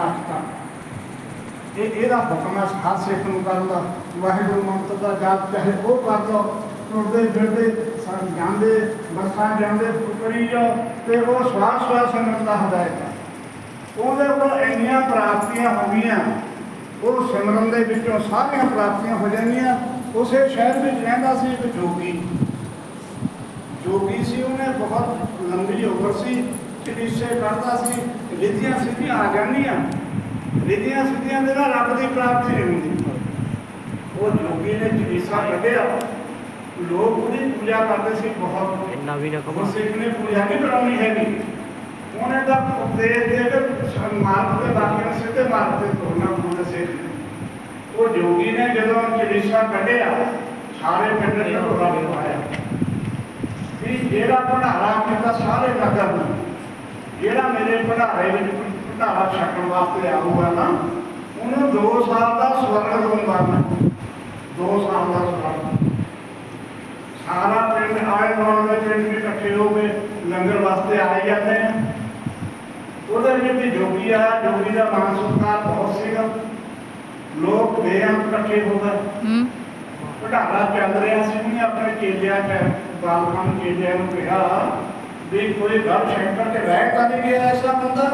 ਸਾਖਤਾ ਇਹ ਇਹਦਾ ਹੁਕਮ ਹੈ ਹਰ ਸਿੱਖ ਨੂੰ ਕਰਨ ਦਾ। ਵਾਹਿਗੁਰੂ ਮੰਤਰ ਦਾ ਜਾਪ ਚਾਹੇ ਉਹ ਕਰ ਲਓ ਟੁਰਦੇ ਫਿਰਦੇ ਸਾਰੇ ਜਾਂਦੇ ਬੱਸਾਂ ਜਾਂਦੇ ਕਰੀ ਜਾਓ ਤੇ ਉਹ ਸਵਾਸ ਸਵਾਸ ਸਿਮਰਨ ਦਾ ਹਦਾਇਤ ਉਹਦੇ ਕੋਲ ਇੰਨੀਆਂ ਪ੍ਰਾਪਤੀਆਂ ਹੋ ਉਹ ਸਿਮਰਨ ਦੇ ਵਿੱਚੋਂ ਸਾਰੀਆਂ ਪ੍ਰਾਪਤੀਆਂ ਹੋ ਜਾਂਦੀਆਂ। ਉਸੇ ਸ਼ਹਿਰ ਵਿੱਚ ਰਹਿੰਦਾ ਸੀ ਇੱਕ ਜੋਗੀ। ਜੋਗੀ ਸੀ, ਉਹਨੇ ਬਹੁਤ ਲੰਬੀ ਉਮਰ ਸੀ। ਚਿਕਿਤਸੇ ਕਰਦਾ ਸੀ ਰਿਧੀਆਂ ਸਿੱਧੀਆਂ ਆ ਜਾਂਦੀਆਂ। ਰਿਧੀਆਂ ਸਿੱਧੀਆਂ ਦੇ ਨਾਲ ਰੱਬ ਦੀ ਪ੍ਰਾਪਤੀ ਨਹੀਂ ਹੁੰਦੀ। ਉਹ ਜੋਗੀ ਨੇ ਚਿਕਿਤਸਾ ਕੱਢਿਆ। ਲੋਕ ਉਹਦੀ ਪੂਜਾ ਕਰਦੇ ਸੀ ਬਹੁਤ। ਇੰਨਾ ਵੀ ਨਾ ਕਮਾ ਸਿੱਖ ਨੇ ਪੂਜਾ ਨਹੀਂ ਕਰਾਉਣੀ ਹੈਗੀ। ਉਹਨੇ ਤਾਂ ਉਪਦੇਸ਼ ਦੇ ਕੇ ਮਾਰਗ ਦੇ ਬਾਕੀਆਂ ਸਿੱਧੇ ਮਾਰਗ ਤੇ ਤੁਰਨਾ ਪੂਰੇ ਸਿੱਖ ਨੇ। ਉਹ ਜੋਗੀ ਨੇ ਜਦੋਂ ਚਿਕਿਤਸਾ ਕੱਢਿਆ ਸਾਰੇ ਪਿੰਡ ਨੇ ਰੱਬ ਪਾਇਆ। ਵੀ ਜਿਹੜਾ ਭੰਡਾਰਾ ਕੀਤਾ ਸਾਰੇ ਨਗਰ ਨੂੰ ਜਿਹੜਾ ਮੇਰੇ ਭੰਡਾਰੇ ਵਿੱਚ ਭੰਡਾਰਾ ਛਕਣ ਵਾਸਤੇ ਆਊਗਾ ਨਾ ਉਹਨੂੰ 2 ਸਾਲ ਦਾ ਸਵਰਗ ਦਊਂਗਾ ਮੈਂ 2 ਸਾਲ ਦਾ ਸਵਰਗ। ਸਾਰਾ ਪਿੰਡ ਆਏ ਹੋਣ ਦੇ ਪਿੰਡ ਵੀ ਇਕੱਠੇ ਹੋ ਕੇ ਲੰਗਰ ਵਾਸਤੇ ਆਏ ਜਾਂਦੇ ਆ। ਉਹਦੇ ਵਿੱਚ ਵੀ ਜੋਗੀ ਆਇਆ ਜੋਗੀ ਦਾ ਮਾਨ ਸਤਿਕਾਰ ਬਹੁਤ ਸੀਗਾ। ਲੋਕ ਬੇਅੰਤ ਇਕੱਠੇ ਹੋ ਗਏ। ਹੂੰ। ਭੰਡਾਰਾ ਚੱਲ ਰਿਹਾ ਸੀ ਉਹਨੇ ਆਪਣੇ ਚੇਲਿਆਂ ਚ ਬਾਲਕਾਂ ਨੂੰ ਚੇਲਿਆਂ ਨੂੰ ਕਿਹਾ ਵੀ ਕੋਈ ਗੱਲ ਸ਼ੰਕਰ ਤੇ ਰਹਿ ਤਾਂ ਨਹੀਂ ਗਿਆ ਐਸਾ ਬੰਦਾ,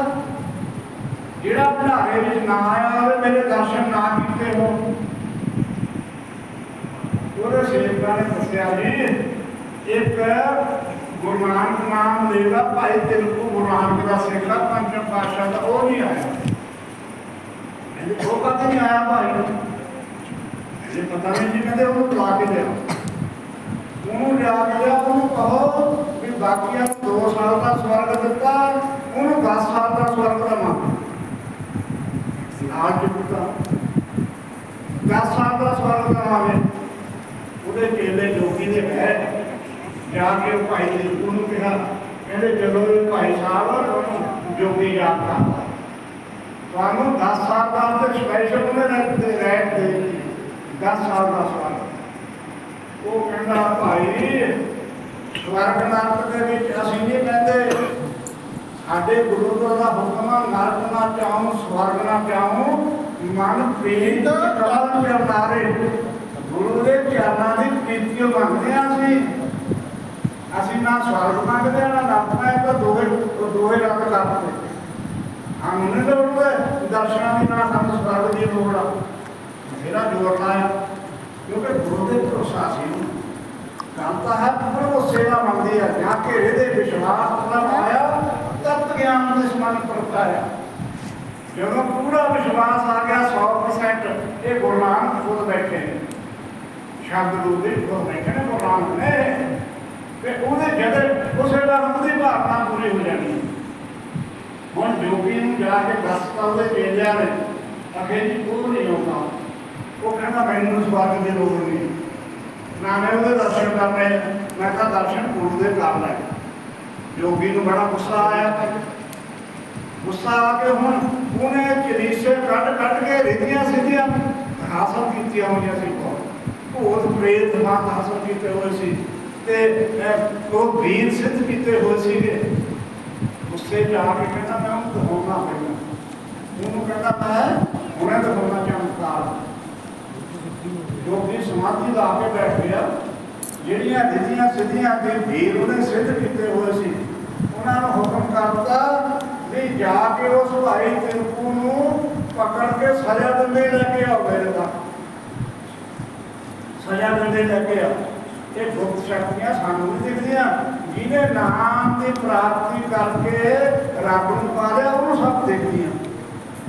ਜਿਹੜਾ ਭੰਡਾਰੇ ਵਿੱਚ ਨਾ ਆਇਆ ਹੋਵੇ, ਮੇਰੇ ਦਰਸ਼ਨ ਨਾ ਕੀਤੇ ਹੋ ਉਹਦੇ ਸੇਵਕਾਂ ਨੇ ਦੱਸਿਆ ਜੀ, ਇੱਕ ਗੁਰੂ ਨਾਮ ਲੇਗਾ ਭਾਈ ਤਿਲਕੂ ਗੁਰੂ ਨਾਨਕ ਦਾ ਸਿੱਖ ਦਾ ਪੰਚਮ ਦਾ, ਉਹ ਨਹੀਂ ਆਇਆ। ਉਹ ਕਦੇ ਨਹੀਂ ਆਇਆ ਭਾਈ? ਇਹ ਪਤਾ ਨਹੀਂ ਜੀ, ਕਹਿੰਦੇ ਉਹਨੂੰ ਬੁਲਾ ਕੇ ਲਿਆ ਉਹਨੂੰ ਲਿਆ ਕੇ ਉਹਨੂੰ ਕਹੋ ਬਾਕੀਆਂ ਨੂੰ 2 ਸਾਲ ਦਾ ਸਵਰਗ ਦਿੱਤਾ, ਉਹਨੂੰ 10 ਸਾਲ ਦਾ ਸਵਰਗ ਦਾ ਮੰਗ ਆਜ 10 ਸਾਲ ਦਾ ਸਵਰਗ ਦਾ ਉਹਦੇ ਚੇਲੇ ਜੋਗੀ ਦੇ ਬਹਿ ਜਾ ਕੇ ਭਾਈ ਦੇ ਉਹਨੂੰ ਕਿਹਾ, ਕਹਿੰਦੇ ਚਲੋ ਭਾਈ ਸਾਹਿਬ ਜੋਗੀ ਯਾਦ ਕਰਦਾ। ਤੁਹਾਨੂੰ 10 ਸਾਲ ਦਾ ਤੇ ਸਪੈਸ਼ਲ ਉਹਨੇ ਰਹਿ ਰਹਿ ਦੇ। 10 ਸਾਲ ਦਾ ਸਵਾਲ ਉਹ ਕਹਿੰਦਾ, ਭਾਈ ਸਵਰਗ ਨਰਕ ਦੇ ਵਿੱਚ ਅਸੀਂ ਨਹੀਂ ਕਹਿੰਦੇ ਸਾਡੇ ਗੁਰੂ ਦਾ ਹੁਕਮ ਆ, ਨਰਕ ਨਾ ਚਾਹੋ, ਸਵਰਗ ਨਾ ਚਾਹੋ, ਮਨ ਪ੍ਰੀਤ ਕਲਮ ਪਿਆਰੇ ਗੁਰੂ ਦੇ ਚਰਨਾਂ ਦੀ ਪ੍ਰੀਤੀ ਮੰਗਦੇ ਆ ਅਸੀਂ। ਅਸੀਂ ਨਾ ਸਵਰਗ ਮੰਗਦੇ ਆ ਨਾ ਨਰਕ ਮੈਂ ਤਾਂ ਦੋਵੇਂ ਦੋਵੇਂ ਰੱਬ ਕਰਦੇ। ਹਾਂ ਉਹਨੇ ਤਾਂ ਦਰਸ਼ਨਾਂ ਦੀ, ਨਾ ਸਾਨੂੰ ਸਵਰਗ ਦੀ ਲੋੜ ਆ। ਮੇਰਾ ਜੋਰ ਲਾਇਆ, ਕਿਉਂਕਿ ਗੁਰੂ ਦੇ ਭਰੋਸਾ ਸੀ। ਗੱਲ ਤਾਂ ਹੈ, ਪਰ ਉਹ ਸੇਵਾ ਮੰਗਦੀ ਹੈ ਜਾਂ ਕਿ ਇਹਦੇ ਵਿਸ਼ਵਾਸ ਨਾਲ ਆਇਆ ਤਤ ਗਿਆਨ ਦੇ ਸਮਾਨ ਪ੍ਰਗਟਾਇਆ ਜਦੋਂ ਪੂਰਾ ਵਿਸ਼ਵਾਸ ਆ ਗਿਆ 100% ਇਹ ਗੁਰੂ ਨਾਨਕ ਖੁਦ ਬੈਠੇ ਨੇ। ਸ਼ਬਦ ਰੂਪ ਦੇ ਖੁਦ ਬੈਠੇ ਨੇ ਗੁਰੂ ਨਾਨਕ ਨੇ। ਤੇ ਉਹਦੇ ਜਦ ਉਸੇ ਦਾ ਉਹਦੀ ਭਾਵਨਾ ਪੂਰੀ ਹੋ ਜਾਣੀ। ਹੁਣ ਜੋਗੀ ਨੂੰ ਜਾ ਕੇ ਦੱਸਤਾ ਉਹਦੇ ਚੇਲਿਆਂ ਨੇ, ਅਖੇ ਜੀ, ਉਹ ਨਹੀਂ ਆਉਂਦਾ ਉਹ ਕਹਿੰਦਾ, ਮੈਨੂੰ ਸਵਾਗਤ ਦੀ ਲੋੜ ਨਹੀਂ। ਨਾ ਮੈਂ ਉਹਦੇ ਦਰਸ਼ਨ ਕਰਨੇ ਮੈਂ ਤਾਂ ਦਰਸ਼ਨ ਗੁਰੂ ਦੇ ਕਰ ਲੈ ਜੋਗੀ ਨੂੰ ਬੜਾ ਗੁੱਸਾ ਆਇਆ ਗੁੱਸਾ ਆ ਕੇ ਹੁਣ ਉਹਨੇ ਚਰੀਸੇ ਕੱਢ ਕੱਢ ਕੇ ਰਿਧੀਆਂ ਸਿੱਧੀਆਂ ਹਾਸਲ ਕੀਤੀਆਂ ਹੋਈਆਂ ਸੀ। ਭੂਤ, ਪ੍ਰੇਤ, ਮਾਤ ਹਾਸਲ ਕੀਤੇ ਹੋਏ ਸੀ। ਤੇ ਉਹ ਵੀਰ ਸਿੱਧ ਕੀਤੇ ਹੋਏ ਸੀਗੇ। ਗੁੱਸੇ ਚ ਆ ਕੇ ਕਹਿੰਦਾ, ਮੈਂ ਉਹਨੂੰ ਦਿਖਾਉਣਾ ਪੈਣਾ ਉਹਨੂੰ ਕਹਿੰਦਾ, ਮੈਂ ਹੁਣੇ ਦਿਖਾਉਣਾ ਚਮਤਕਾਰ ਸਮਾਧੀ ਲਾ ਕੇ ਬੈਠ ਗਿਆ ਜਿਹੜੀਆਂ ਦਿੱਤੀਆਂ ਸਿੱਧੀਆਂ ਦੇ ਵੀਰ ਉਹਨੇ ਸਿੱਧ ਕੀਤੇ ਹੋਏ ਸੀ। ਉਹਨਾਂ ਨੂੰ ਹੁਕਮ ਕਰਤਾ ਵੀ ਜਾ ਕੇ ਉਸ ਭਾਈ ਤਿਲਕੂ ਨੂੰ ਪਕੜ ਕੇ ਸਜ਼ਾ ਦਿੰਦੇ ਲੈ ਕੇ ਆਓ ਮੇਰੇ ਦਾ ਸਜ਼ਾ ਦਿੰਦੇ ਲੈ ਕੇ ਆਓ। ਇਹ ਗੁਪਤ ਸ਼ਕਤੀਆਂ ਸਾਨੂੰ ਨਹੀਂ ਦਿਖਦੀਆਂ। ਜਿਹਨੇ ਨਾਮ ਦੀ ਪ੍ਰਾਪਤੀ ਕਰਕੇ ਰੱਬ ਨੂੰ ਪਾ ਲਿਆ, ਉਹਨੂੰ ਸਭ ਦਿਖਦੀਆਂ।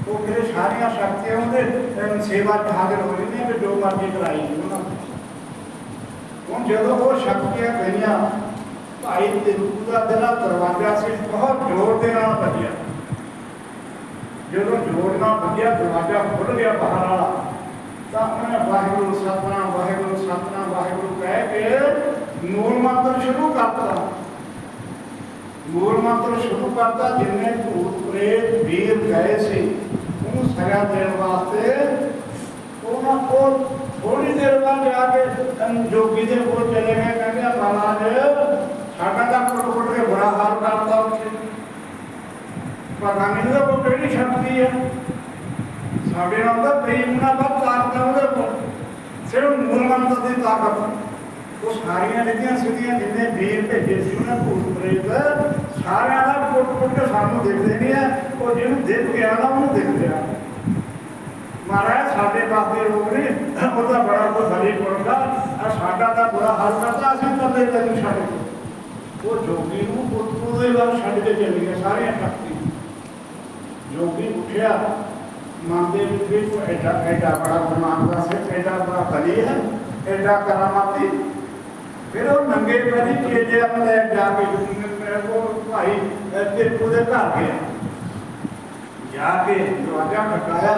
ਉਹ ਕਿਹੜੇ ਸਾਰੀਆਂ ਸ਼ਕਤੀਆਂ ਉਹਦੇ ਸੇਵਾ ਚ ਹਾਜ਼ਰ ਹੋ ਰਹੀਆਂ ਕਿ ਜੋ ਮਰਜ਼ੀ ਕਰਾਈ ਜਦੋਂ ਉਹ ਸ਼ਕਤੀਆਂ ਗਈਆਂ ਭਾਈ ਤਿਲਕੂ ਦਾ ਜਿਹੜਾ ਦਰਵਾਜ਼ਾ ਸੀ, ਬਹੁਤ ਜ਼ੋਰ ਦੇ ਨਾਲ ਵੱਜਿਆ। ਜਦੋਂ ਜ਼ੋਰ ਨਾਲ ਵੱਜਿਆ, ਦਰਵਾਜ਼ਾ ਖੁੱਲ ਗਿਆ ਬਾਹਰ ਵਾਲਾ। ਤਾਂ ਉਹਨੇ ਵਾਹਿਗੁਰੂ ਸਤਨਾਮ ਵਾਹਿਗੁਰੂ ਸਤਨਾਮ, ਵਾਹਿਗੁਰੂ ਕਹਿ ਕੇ ਮੂਲ ਮੰਤਰ ਸ਼ੁਰੂ ਕਰਤਾ। ਮੂਲ ਮੰਤਰ ਸ਼ੁਰੂ ਕਰਤਾ, ਜਿੰਨੇ ਭੂਤ ਪ੍ਰੇਤ ਵੀਰ ਗਏ ਸੀ, ਉਹਨੂੰ ਸਜ਼ਾ ਦੇਣ ਵਾਸਤੇ ਉਹਨਾਂ ਕੋਲ ਥੋੜੀ ਦੇਰ ਬਾਅਦ ਜਾ ਕੇ ਜੋਗੀ ਦੇ ਕੋਲ ਚਲੇ ਗਏ, ਕਹਿੰਦੇ ਆ, ਮਹਾਰਾਜ, ਸਾਡਾ ਤਾਂ ਕੁੱਟ ਕੁੱਟ ਕੇ ਬੁਰਾ ਹਾਲ ਕਰਤਾ ਉੱਥੇ। ਪਤਾ ਨਹੀਂ ਉਹਦਾ ਕੋਈ ਕਿਹੜੀ ਸ਼ਕਤੀ ਹੈ। ਸਾਡੇ ਨਾਲ ਤਾਂ ਬੇਈਮਾਨਾ ਬਾਤ ਤਾਕਤ ਉਹਦੇ ਕੋਲ। ਸਿਰਫ ਮੂਲਮੰਤ ਦੀ ਤਾਕਤ। ਉਹ ਸਾਰੀਆਂ ਜਿਹੜੀਆਂ ਸਿੱਧੀਆਂ ਜਿੰਨੇ ਵੀਰ ਭੇਜੇ ਸੀ ਉਹਨਾਂ ਭੂਤ ਪ੍ਰੇਤ, ਸਾਰਿਆਂ ਦਾ ਪੁੱਟ ਪੁੱਟ ਕੇ ਸਾਨੂੰ ਦਿਖਦੇ ਨਹੀਂ ਆ ਉਹ ਜਿਹਨੂੰ ਦੇਖ ਗਿਆ ਨਾ ਉਹਨੂੰ ਦਿਖ ਗਿਆ ਮਹਾਰਾਜ ਸਾਡੇ ਬਾਪੇ ਲੋਕ ਨੇ। ਉਹਦਾ ਬੜਾ ਕੋਈ ਭਲੀ ਪੜਦਾ ਆ ਸਾਡਾ ਤਾਂ ਬੁਰਾ ਹਾਲ ਕਰਦਾ ਅਸੀਂ ਤਾਂ ਤੇ ਤੈਨੂੰ ਛੱਡ ਕੇ ਉਹ ਜੋਗੀ ਨੂੰ ਪੁੱਤ ਦੇ ਵੱਲ ਛੱਡ ਕੇ ਚਲੇ ਗਏ ਸਾਰੀਆਂ ਸ਼ਕਤੀ। ਜੋਗੀ ਉੱਠਿਆ। ਮਨ ਦੇ ਵਿੱਚ ਵੀ ਕੋਈ ਐਡਾ ਐਡਾ ਬੜਾ ਗੁਰਮਾਨ ਦਾ ਸਿਰ ਐਡਾ ਬੜਾ ਭਲੀ ਹੈ, ਐਡਾ ਕਰਾਮਾਤੀ। ਫਿਰ ਉਹ ਨੰਗੇ ਪੈਰੀ ਚੇਲੇ ਆਪਣੇ ਜਾ ਕੇ ਉਹ ਭਾਈ ਤੇ ਉਹਦੇ ਘਰ ਗਿਆ। ਜਾ ਕੇ ਦਰਵਾਜ਼ਾ ਖਟਾਇਆ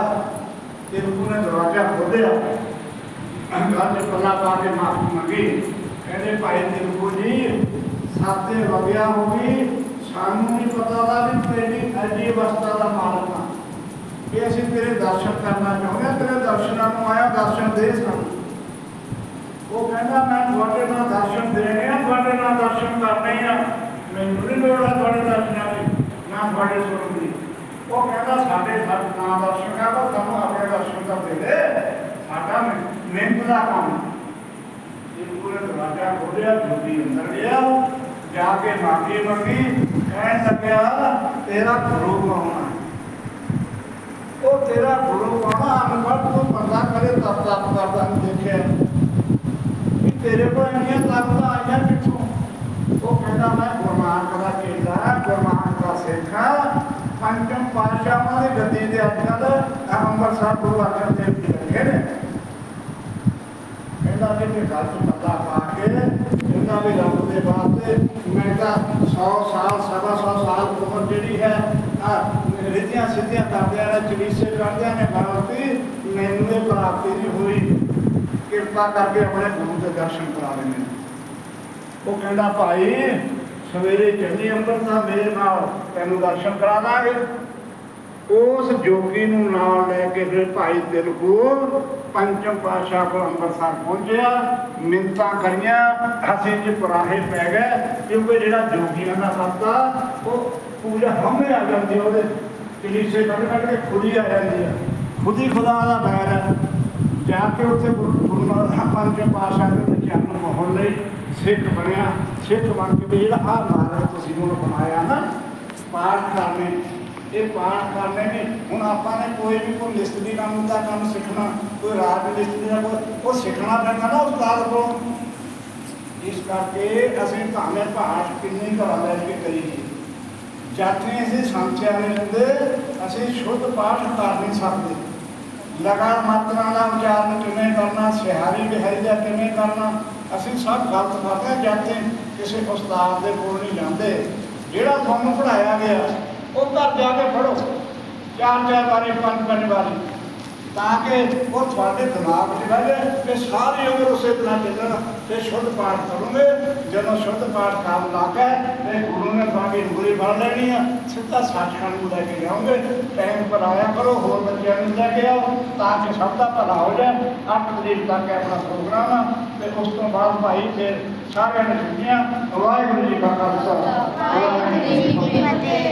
ਤੇ ਉਹਨੇ ਦਰਵਾਜ਼ਾ ਖੋਲ੍ਹਿਆ। ਅੰਦਰ ਚ ਪੱਲਾ ਪਾ ਕੇ ਮਾਫੀ ਮੰਗੀ। ਕਹਿੰਦੇ, ਭਾਈ ਤਿਰਕੂ ਜੀ ਸਾਤੇ ਵਗਿਆ ਹੋ ਸਾਨੂੰ ਨਹੀਂ ਪਤਾ ਦਾ ਵੀ ਤੇਰੀ ਐਡੀ ਅਵਸਥਾ ਦਾ ਮਾਲਕ ਆ। ਕਿ ਅਸੀਂ ਤੇਰੇ ਦਰਸ਼ਨ ਕਰਨਾ ਚਾਹੁੰਦੇ ਹਾਂ ਤੇਰੇ ਦਰਸ਼ਨਾਂ ਨੂੰ ਆਇਆ, ਦਰਸ਼ਨ ਦੇ ਸਾਨੂੰ। ਉਹ ਕਹਿੰਦਾ, ਮੈਂ ਤੁਹਾਡੇ ਨਾਲ ਦਰਸ਼ਨ ਦੇਣੇ ਆ, ਤੁਹਾਡੇ ਨਾਲ ਦਰਸ਼ਨ ਕਰਨੇ ਆ। ਮੈਨੂੰ ਨਹੀਂ ਲੋੜ ਆ ਤੁਹਾਡੇ ਦਰਸ਼ਨਾਂ ਦੀ, ਨਾ ਤੁਹਾਡੇ ਸੁਣਨ ਦੀ। ਉਹ ਕਹਿੰਦਾ, ਸਾਡੇ ਸੱਤ ਦਰਸ਼ਨ ਕਰ ਪਰ ਤੁਹਾਨੂੰ ਆਪਣੇ ਦਰਸ਼ਨ ਤਾਂ ਦੇ ਦੇ ਸਾਡਾ ਮਿਹ- ਮਿਹਨਤ ਦਾ ਕੰਮ। ਇਹ ਪੂਰੇ ਦਰਵਾਜ਼ਾ ਖੋਲਿਆ ਜੋਗੀ ਅੰਦਰ ਗਿਆ ਜਾ ਕੇ ਮਾਫੀ ਮੰਗੀ ਕਹਿਣ ਲੱਗਿਆ ਤੇਰਾ ਗੁਰੂ ਕੌਣ ਉਹ ਤੇਰਾ ਗੁਰੂ ਕੌਣ ਅਨਪੜ੍ਹ ਤੋਂ ਬੰਦਾ ਕਰੇ ਤਪ ਤਪ ਕਰਦਾ ਨੂੰ ਦੇਖਿਆ। ਵੀ ਤੇਰੇ ਕੋਲ ਇੰਨੀਆਂ ਤਾਕਤਾਂ ਆਈਆਂ ਕਿੱਥੋਂ ਉਹ ਕਹਿੰਦਾ ਮੈਂ ਗੁਰਮਾਨ ਦਾ ਚੇਲਾ ਹਾਂ, ਗੁਰਮਾਨਕ ਦਾ ਸਿੱਖ ਹਾਂ ਪੰਚਮ ਪਾਤਸ਼ਾਹਾਂ ਦੀ ਗੱਦੀ ਦੇ ਅੱਜ ਕੱਲ ਅੰਮ੍ਰਿਤਸਰ ਗੁਰੂ ਅਰਜਨ ਦੇਵ ਜੀ ਬੈਠੇ ਨੇ ਕਹਿੰਦਾ ਪਾ ਕੇ ਕਹਿੰਦਾ ਵੀ ਰੱਬ ਦੇ ਵਾਸਤੇ ਮੈਂ ਤਾਂ 100 ਸਾਲ, ਸਵਾ 100 ਸਾਲ ਉਮਰ ਜਿਹੜੀ ਹੈ, ਆ ਰਿੱਧੀਆਂ ਸਿੱਧੀਆਂ ਕਰਦਿਆਂ ਨੇ ਚਲੀਸੇ ਕਰਦਿਆਂ ਨੇ ਬਾਰਤੀ, ਮੈਨੂੰ ਇਹ ਪ੍ਰਾਪਤੀ ਨਹੀਂ ਹੋਈ। ਕਿਰਪਾ ਕਰਕੇ ਆਪਣੇ ਗੁਰੂ ਦੇ ਦਰਸ਼ਨ ਕਰਾ ਦੇ ਮੈਨੂੰ ਉਹ ਕਹਿੰਦਾ, ਭਾਈ, ਸਵੇਰੇ ਚੱਲੀ ਅੰਮ੍ਰਿਤਸਰ ਮੇਰੇ ਨਾਲ ਤੈਨੂੰ ਦਰਸ਼ਨ ਕਰਾ ਦਾਂਗੇ। ਉਸ ਜੋਗੀ ਨੂੰ ਨਾਲ ਲੈ ਕੇ ਫਿਰ ਭਾਈ ਤਿਲਕੂ ਪੰਚਮ ਪਾਤਸ਼ਾਹ ਕੋਲ ਅੰਮ੍ਰਿਤਸਰ ਪਹੁੰਚਿਆ। ਮਿੰਤਾਂ ਕਰੀਆਂ ਅਸੀਂ 'ਚ ਪਰਾਹੇ ਪੈ ਗਏ। ਕਿਉਂਕਿ ਜਿਹੜਾ ਜੋਗੀਆਂ ਦਾ ਸੱਤਾ ਉਹ ਪੂਜਾ ਹਮੇ ਆ ਜਾਂਦੀ ਉਹਦੇ। ਕਲੀਸੇ ਕੱਢ ਕੱਢ ਕੇ ਖੁਦ ਹੀ ਆ ਜਾਂਦੀ ਆ। ਹੀ ਖੁਦਾ ਦਾ ਬੈਰ ਹੈ ਜਾ ਕੇ ਉੱਥੇ ਗੁਰੂ ਨਾਨਕ ਪੰਚਮ ਪਾਤਸ਼ਾਹ ਦੇ ਚਰਨ ਮੋਹਨ ਲਈ ਸਿੱਖ ਬਣਿਆ। ਸਿੱਖ ਬਣ ਕੇ ਵੀ ਜਿਹੜਾ ਆਹ ਮਹਾਰਾਜ ਤੁਸੀਂ ਉਹਨੂੰ ਬਣਾਇਆ ਨਾ, ਪਾਠ ਕਰਨੇ। ਇਹ ਪਾਠ ਕਰਨੇ ਨੇ। ਹੁਣ ਆਪਾਂ ਨੇ ਕੋਈ ਵੀ ਕੋਈ ਮਿਸਤਰੀ ਕੰਮ ਦਾ ਕੰਮ ਸਿੱਖਣਾ, ਕੋਈ ਰਾਜ ਮਿਸਤਰੀ ਦਾ ਕੋਈ ਉਹ ਸਿੱਖਣਾ ਪੈਂਦਾ ਨਾ ਉਸਤਾਦ ਕੋਲੋਂ। ਇਸ ਕਰਕੇ ਅਸੀਂ ਭਾਵੇਂ ਪਾਠ ਕਿੰਨੇ ਘਰਾਂ ਲੈ ਕੇ ਕਰੀਏ। ਜਾਤੇ ਅਸੀਂ ਸੰਚਿਆ ਨਹੀਂ ਹੁੰਦੇ, ਅਸੀਂ ਸ਼ੁੱਧ ਪਾਠ ਕਰ ਨਹੀਂ ਸਕਦੇ। ਲਗਾਨ ਮਾਤਰਾ ਦਾ ਉਚਾਰਨ ਕਿਵੇਂ ਕਰਨਾ, ਸਿਹਾਰੀ ਬਿਹਾਰੀ ਦਾ ਕਿਵੇਂ ਕਰਨਾ, ਅਸੀਂ ਸਭ ਗਲਤ ਕਰਦੇ ਹਾਂ, ਜਾਂਦੇ ਕਿਸੇ ਉਸਤਾਦ ਦੇ ਕੋਲ ਨਹੀਂ ਜਾਂਦੇ। ਜਿਹੜਾ ਤੁਹਾਨੂੰ ਪੜਾਇਆ ਗਿਆ ਉਹ ਘਰ ਜਾ ਕੇ ਪੜੋ ਚਾਰ ਚਾਰ ਵਾਰੀ, ਪੰਜ ਪੰਜ ਵਾਰੀ। ਤਾਂ ਕਿ ਉਹ ਤੁਹਾਡੇ ਦਿਮਾਗ 'ਚ ਰਹਿ ਜਾਏ ਤੇ ਸਾਰੀ ਉਮਰ ਉਸੇ ਤਰ੍ਹਾਂ ਚੱਲਣ ਤੇ ਸ਼ੁੱਧ ਪਾਠ ਕਰੋਗੇ। ਜਦੋਂ ਸ਼ੁੱਧ ਪਾਠ ਕਰਨ ਲੱਗਾ ਤੇ ਗੁਰੂ ਨੇ ਤੁਹਾਡੀ ਉਂਗਲੀ ਬਣ ਲੈਣੀ ਆ। ਸਿੱਧਾ ਸੱਚਖੰਡ ਨੂੰ ਲੈ ਕੇ ਜਾਓਗੇ। ਟਾਈਮ ਪਰ ਆਇਆ ਕਰੋ, ਹੋਰ ਬੱਚਿਆਂ ਨੂੰ ਲੈ ਕੇ ਆਓ ਤਾਂ ਕਿ ਸਭ ਦਾ ਭਲਾ ਹੋ ਜਾਏ। 8 ਤਰੀਕ ਤੱਕ ਆਪਣਾ ਪ੍ਰੋਗਰਾਮ ਆ ਤੇ ਉਸ ਤੋਂ ਬਾਅਦ ਭਾਈ ਫਿਰ ਸਾਰਿਆਂ ਨੇ ਛੁੱਟੀਆਂ ਵਾਹਿਗੁਰੂ ਜੀ ਕਾ ਖਾਲਸਾ। ਵਾਹਿਗੁਰੂ ਜੀ ਕੀ ਫਤਿਹ।